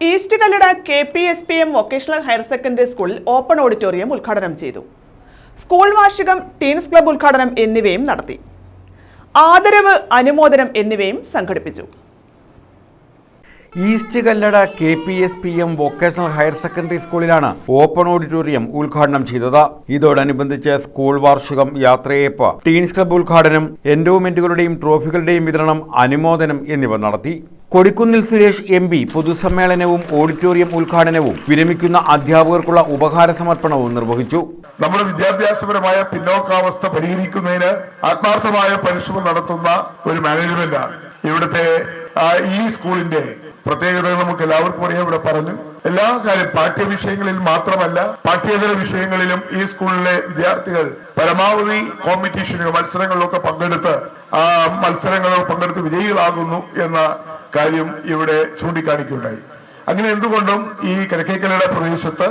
East Kallada K P S P M vocational higher secondary സ്കൂളിൽ open auditorium ഉദ്ഘാടനം ചെയ്തു. School വാർഷികം teens club ഉദ്ഘാടനം എന്നിവയും നടത്തി. ആദരവ് അനുമോദനം എന്നിവയും സംഘടിപ്പിച്ചു. East Kallada K P S P M vocational higher secondary സ്കൂളിലാണ് ഓപ്പൺ ഓഡിറ്റോറിയം ഉദ്ഘാടനം ചെയ്തത്. ഇതോടനുബന്ധിച്ച് സ്കൂൾ വാർഷികം യാത്രയേപ്പ് ടീൻസ് ക്ലബ് ഉദ്ഘാടനം എൻഡോമെന്റുകളുടെയും ട്രോഫികളുടെയും വിതരണം അനുമോദനം എന്നിവ നടത്തി. കൊടിക്കുന്നിൽ സുരേഷ് എം പി പൊതുസമ്മേളനവും ഓഡിറ്റോറിയം ഉദ്ഘാടനവും വിരമിക്കുന്ന അധ്യാപകർക്കുള്ള ഉപഹാര സമർപ്പണവും നിർവഹിച്ചു. നമ്മുടെ വിദ്യാഭ്യാസപരമായ പിന്നോക്കാവസ്ഥ പരിഹരിക്കുന്നതിന് ആത്മാർത്ഥമായ പരിശ്രമം നടത്തുന്ന ഒരു മാനേജ്മെന്റാണ് ഇവിടുത്തെ ഈ സ്കൂളിന്റെ പ്രത്യേകത നമുക്ക് എല്ലാവർക്കും അറിയാം ഇവിടെ പറഞ്ഞു. എല്ലാ കാര്യം പാഠ്യവിഷയങ്ങളിൽ മാത്രമല്ല പാഠ്യേതര വിഷയങ്ങളിലും ഈ സ്കൂളിലെ വിദ്യാർത്ഥികൾ പരമാവധി കോമ്പറ്റീഷനുകൾ മത്സരങ്ങളിലൊക്കെ പങ്കെടുത്ത് ആ മത്സരങ്ങളിൽ പങ്കെടുത്ത് വിജയികളാകുന്നു എന്ന കാര്യം ഇവിടെ ചൂണ്ടിക്കാണിക്കുകയുണ്ടായി. അങ്ങനെ എന്തുകൊണ്ടും ഈ കിഴക്കേക്കലയുടെ പ്രദേശത്ത്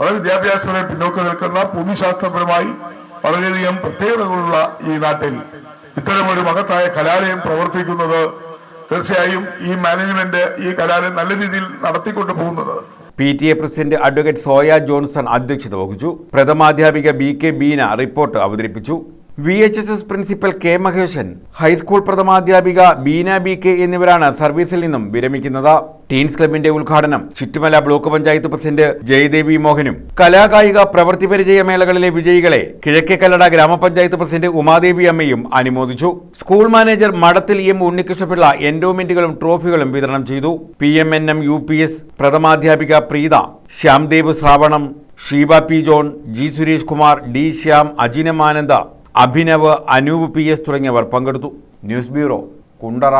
വളരെ വിദ്യാഭ്യാസപരമായി പിന്നോക്കം നിൽക്കുന്ന ഭൂമിശാസ്ത്രപരമായി വളരെയധികം പ്രത്യേകതകളുള്ള ഈ നാട്ടിൽ ഇത്തരമൊരു മഹത്തായ കലാലയം പ്രവർത്തിക്കുന്നത് തീർച്ചയായും ഈ മാനേജ്മെന്റ് ഈ കലാലയം നല്ല രീതിയിൽ നടത്തിക്കൊണ്ടു പോകുന്നത്. P T A president advocate Soya Johnson അധ്യക്ഷത വഹിച്ചു. പ്രഥമാധ്യാപിക ബി കെ ബീന റിപ്പോർട്ട് അവതരിപ്പിച്ചു. V H S S principal K Maheshan high school പ്രഥമാധ്യാപിക Beena B K എന്നിവരാണ് സർവീസിൽ നിന്നും വിരമിക്കുന്നത്. ടീൻസ് ക്ലബിന്റെ ഉദ്ഘാടനം ചുറ്റുമല ബ്ലോക്ക് പഞ്ചായത്ത് പ്രസിഡന്റ് ജയദേവി മോഹനും കലാകായിക പ്രവൃത്തി പരിചയ മേളകളിലെ വിജയികളെ കിഴക്കേ കല്ലട ഗ്രാമപഞ്ചായത്ത് പ്രസിഡന്റ് ഉമാദേവി അമ്മയും അനുമോദിച്ചു. School manager Madathil M Unnikrishnapillai എൻഡോമെന്റുകളും ട്രോഫികളും വിതരണം ചെയ്തു. P M N M U P S പ്രഥമാധ്യാപിക Preetha Shyamdev Sravanam Sheeba P John G Suresh Kumar D Shyam Ajinamananda Abhinav Anoop P S തുടങ്ങിയവർ പങ്കെടുത്തു. News bureau Kundara.